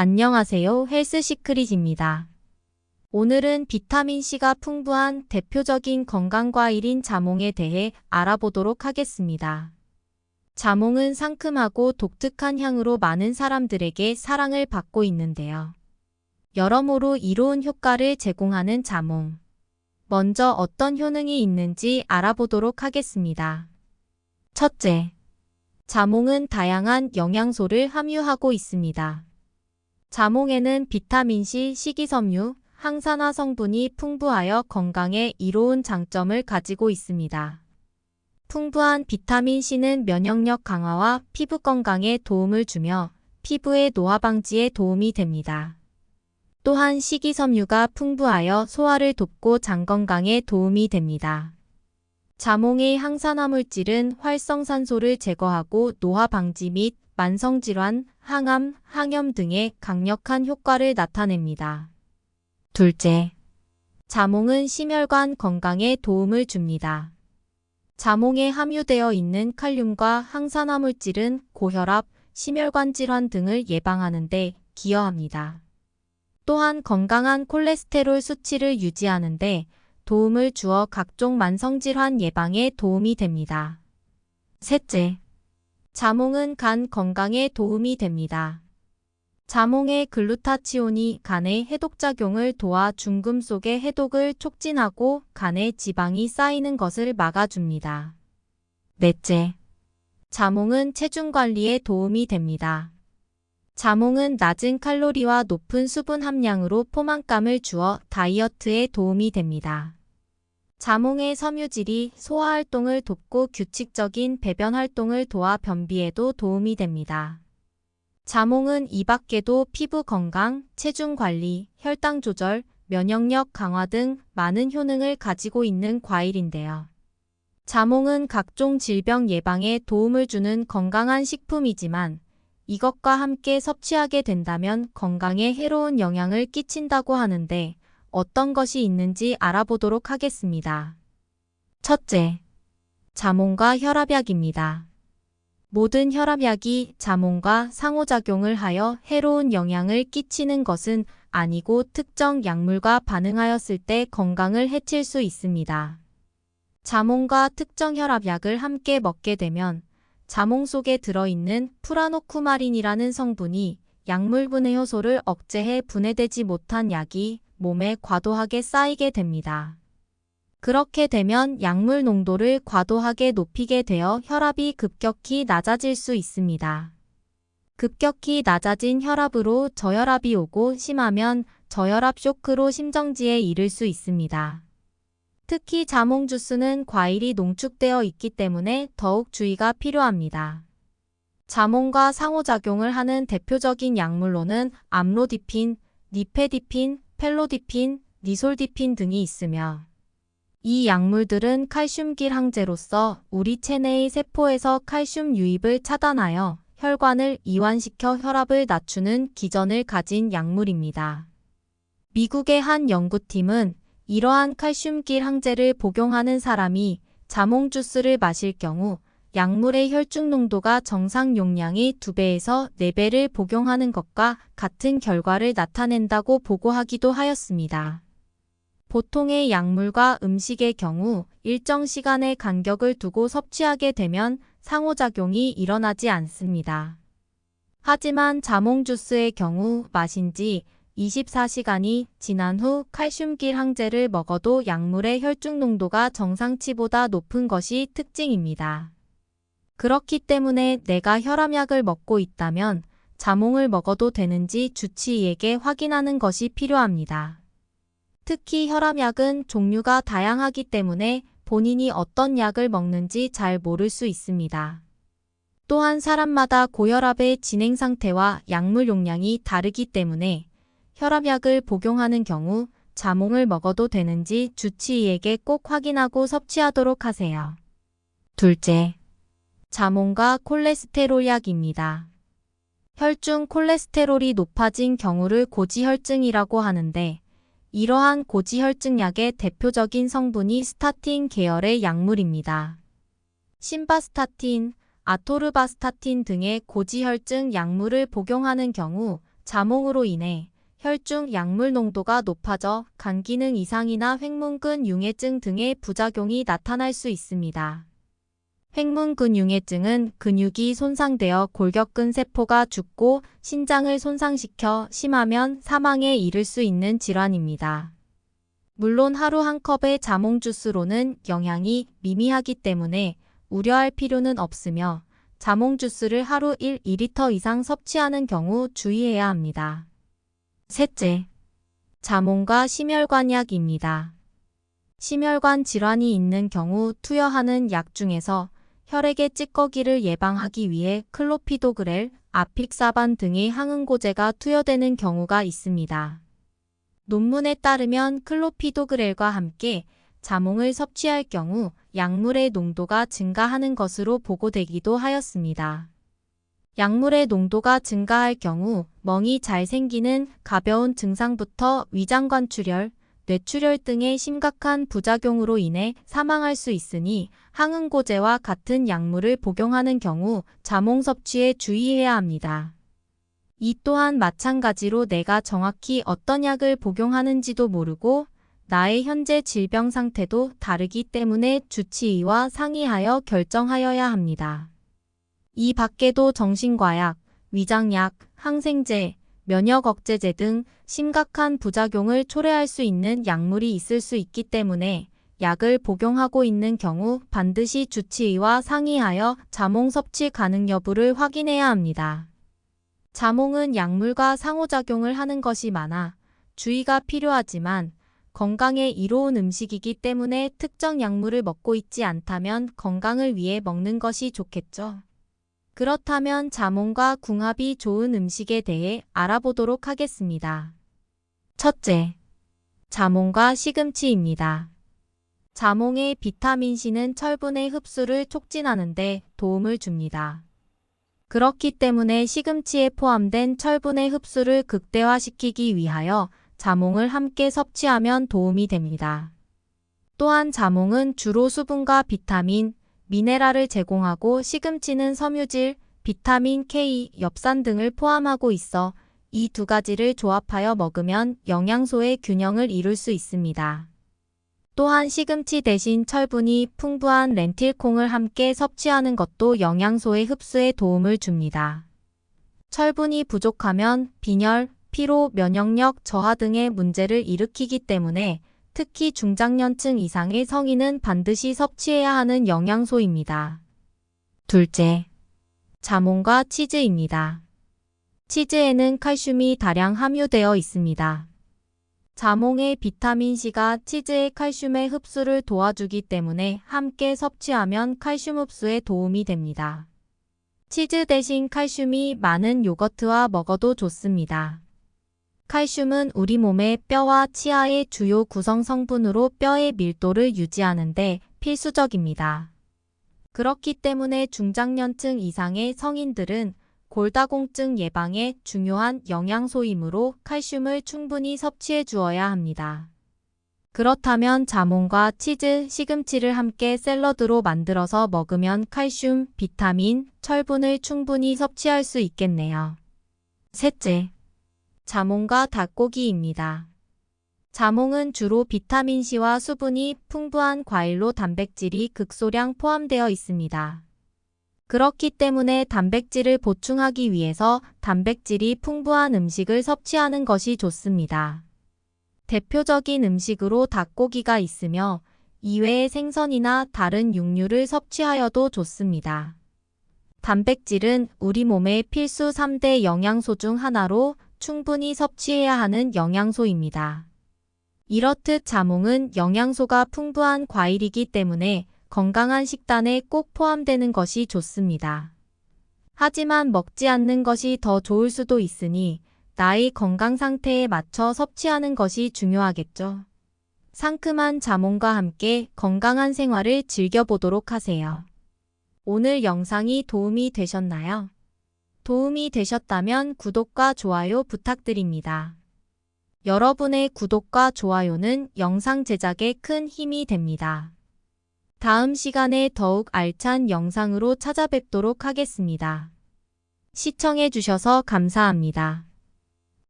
안녕하세요. 헬스 시크릿입니다. 오늘은 비타민C가 풍부한 대표적인 건강과일인 자몽에 대해 알아보도록 하겠습니다. 자몽은 상큼하고 독특한 향으로 많은 사람들에게 사랑을 받고 있는데요. 여러모로 이로운 효과를 제공하는 자몽. 먼저 어떤 효능이 있는지 알아보도록 하겠습니다. 첫째, 자몽은 다양한 영양소를 함유하고 있습니다. 자몽에는 비타민C, 식이섬유, 항산화 성분이 풍부하여 건강에 이로운 장점을 가지고 있습니다. 풍부한 비타민C는 면역력 강화와 피부 건강에 도움을 주며 피부의 노화 방지에 도움이 됩니다. 또한 식이섬유가 풍부하여 소화를 돕고 장 건강에 도움이 됩니다. 자몽의 항산화 물질은 활성산소를 제거하고 노화 방지 및 만성질환, 항암, 항염 등의 강력한 효과를 나타냅니다. 둘째, 자몽은 심혈관 건강에 도움을 줍니다. 자몽에 함유되어 있는 칼륨과 항산화 물질은 고혈압, 심혈관 질환 등을 예방하는 데 기여합니다. 또한 건강한 콜레스테롤 수치를 유지하는 데 도움을 주어 각종 만성질환 예방에 도움이 됩니다. 셋째, 자몽은 간 건강에 도움이 됩니다. 자몽의 글루타치온이 간의 해독작용을 도와 중금 속의 해독을 촉진하고 간에 지방이 쌓이는 것을 막아줍니다. 넷째, 자몽은 체중 관리에 도움이 됩니다. 자몽은 낮은 칼로리와 높은 수분 함량으로 포만감을 주어 다이어트에 도움이 됩니다. 자몽의 섬유질이 소화 활동을 돕고 규칙적인 배변 활동을 도와 변비에도 도움이 됩니다. 자몽은 이 밖에도 피부 건강, 체중 관리, 혈당 조절, 면역력 강화 등 많은 효능을 가지고 있는 과일인데요. 자몽은 각종 질병 예방에 도움을 주는 건강한 식품이지만 이것과 함께 섭취하게 된다면 건강에 해로운 영향을 끼친다고 하는데 어떤 것이 있는지 알아보도록 하겠습니다. 첫째, 자몽과 혈압약입니다. 모든 혈압약이 자몽과 상호작용을 하여 해로운 영향을 끼치는 것은 아니고 특정 약물과 반응하였을 때 건강을 해칠 수 있습니다. 자몽과 특정 혈압약을 함께 먹게 되면 자몽 속에 들어있는 프라노쿠마린이라는 성분이 약물 분해 효소를 억제해 분해되지 못한 약이 몸에 과도하게 쌓이게 됩니다. 그렇게 되면 약물 농도를 과도하게 높이게 되어 혈압이 급격히 낮아질 수 있습니다. 급격히 낮아진 혈압으로 저혈압이 오고 심하면 저혈압 쇼크로 심정지에 이를 수 있습니다. 특히 자몽 주스는 과일이 농축되어 있기 때문에 더욱 주의가 필요합니다. 자몽과 상호작용을 하는 대표적인 약물로는 암로디핀, 니페디핀, 펠로디핀, 니솔디핀 등이 있으며 이 약물들은 칼슘길 항제로서 우리 체내의 세포에서 칼슘 유입을 차단하여 혈관을 이완시켜 혈압을 낮추는 기전을 가진 약물입니다. 미국의 한 연구팀은 이러한 칼슘길 항제를 복용하는 사람이 자몽 주스를 마실 경우 약물의 혈중 농도가 정상 용량의 2배에서 4배를 복용하는 것과 같은 결과를 나타낸다고 보고하기도 하였습니다. 보통의 약물과 음식의 경우 일정 시간의 간격을 두고 섭취하게 되면 상호작용이 일어나지 않습니다. 하지만 자몽 주스의 경우 마신 지 24시간이 지난 후 칼슘길 항제를 먹어도 약물의 혈중 농도가 정상치보다 높은 것이 특징입니다. 그렇기 때문에 내가 혈압약을 먹고 있다면 자몽을 먹어도 되는지 주치의에게 확인하는 것이 필요합니다. 특히 혈압약은 종류가 다양하기 때문에 본인이 어떤 약을 먹는지 잘 모를 수 있습니다. 또한 사람마다 고혈압의 진행 상태와 약물 용량이 다르기 때문에 혈압약을 복용하는 경우 자몽을 먹어도 되는지 주치의에게 꼭 확인하고 섭취하도록 하세요. 둘째, 자몽과 콜레스테롤 약입니다. 혈중 콜레스테롤이 높아진 경우를 고지혈증이라고 하는데 이러한 고지혈증약의 대표적인 성분이 스타틴 계열의 약물입니다. 신바스타틴, 아토르바스타틴 등의 고지혈증 약물을 복용하는 경우 자몽으로 인해 혈중 약물 농도가 높아져 간 기능 이상이나 횡문근 융해증 등의 부작용이 나타날 수 있습니다. 횡문근 융해증은 근육이 손상되어 골격근 세포가 죽고 신장을 손상시켜 심하면 사망에 이를 수 있는 질환입니다. 물론 하루 한 컵의 자몽 주스로는 영향이 미미하기 때문에 우려할 필요는 없으며 자몽 주스를 하루 1, 2리터 이상 섭취하는 경우 주의해야 합니다. 셋째, 자몽과 심혈관약입니다. 심혈관 질환이 있는 경우 투여하는 약 중에서 혈액의 찌꺼기를 예방하기 위해 클로피도그렐, 아픽사반 등의 항응고제가 투여되는 경우가 있습니다. 논문에 따르면 클로피도그렐과 함께 자몽을 섭취할 경우 약물의 농도가 증가하는 것으로 보고되기도 하였습니다. 약물의 농도가 증가할 경우 멍이 잘 생기는 가벼운 증상부터 위장관출혈, 뇌출혈 등의 심각한 부작용으로 인해 사망할 수 있으니 항응고제와 같은 약물을 복용하는 경우 자몽 섭취에 주의해야 합니다. 이 또한 마찬가지로 내가 정확히 어떤 약을 복용하는지도 모르고 나의 현재 질병 상태도 다르기 때문에 주치의와 상의하여 결정하여야 합니다. 이 밖에도 정신과약, 위장약, 항생제, 면역 억제제 등 심각한 부작용을 초래할 수 있는 약물이 있을 수 있기 때문에 약을 복용하고 있는 경우 반드시 주치의와 상의하여 자몽 섭취 가능 여부를 확인해야 합니다. 자몽은 약물과 상호작용을 하는 것이 많아 주의가 필요하지만 건강에 이로운 음식이기 때문에 특정 약물을 먹고 있지 않다면 건강을 위해 먹는 것이 좋겠죠. 그렇다면 자몽과 궁합이 좋은 음식에 대해 알아보도록 하겠습니다. 첫째, 자몽과 시금치입니다. 자몽의 비타민C는 철분의 흡수를 촉진하는데 도움을 줍니다. 그렇기 때문에 시금치에 포함된 철분의 흡수를 극대화시키기 위하여 자몽을 함께 섭취하면 도움이 됩니다. 또한 자몽은 주로 수분과 비타민, 미네랄을 제공하고 시금치는 섬유질, 비타민 K, 엽산 등을 포함하고 있어 이 두 가지를 조합하여 먹으면 영양소의 균형을 이룰 수 있습니다. 또한 시금치 대신 철분이 풍부한 렌틸콩을 함께 섭취하는 것도 영양소의 흡수에 도움을 줍니다. 철분이 부족하면 빈혈, 피로, 면역력 저하 등의 문제를 일으키기 때문에 특히 중장년층 이상의 성인은 반드시 섭취해야 하는 영양소입니다. 둘째, 자몽과 치즈입니다. 치즈에는 칼슘이 다량 함유되어 있습니다. 자몽의 비타민C가 치즈의 칼슘의 흡수를 도와주기 때문에 함께 섭취하면 칼슘 흡수에 도움이 됩니다. 치즈 대신 칼슘이 많은 요거트와 먹어도 좋습니다. 칼슘은 우리 몸의 뼈와 치아의 주요 구성 성분으로 뼈의 밀도를 유지하는데 필수적입니다. 그렇기 때문에 중장년층 이상의 성인들은 골다공증 예방에 중요한 영양소이므로 칼슘을 충분히 섭취해 주어야 합니다. 그렇다면 자몽과 치즈, 시금치를 함께 샐러드로 만들어서 먹으면 칼슘, 비타민, 철분을 충분히 섭취할 수 있겠네요. 셋째, 자몽과 닭고기입니다. 자몽은 주로 비타민C와 수분이 풍부한 과일로 단백질이 극소량 포함되어 있습니다. 그렇기 때문에 단백질을 보충하기 위해서 단백질이 풍부한 음식을 섭취하는 것이 좋습니다. 대표적인 음식으로 닭고기가 있으며 이외의 생선이나 다른 육류를 섭취하여도 좋습니다. 단백질은 우리 몸의 필수 3대 영양소 중 하나로 충분히 섭취해야 하는 영양소입니다. 이렇듯 자몽은 영양소가 풍부한 과일이기 때문에 건강한 식단에 꼭 포함되는 것이 좋습니다. 하지만 먹지 않는 것이 더 좋을 수도 있으니 나의 건강 상태에 맞춰 섭취하는 것이 중요하겠죠. 상큼한 자몽과 함께 건강한 생활을 즐겨보도록 하세요. 오늘 영상이 도움이 되셨나요? 도움이 되셨다면 구독과 좋아요 부탁드립니다. 여러분의 구독과 좋아요는 영상 제작에 큰 힘이 됩니다. 다음 시간에 더욱 알찬 영상으로 찾아뵙도록 하겠습니다. 시청해주셔서 감사합니다.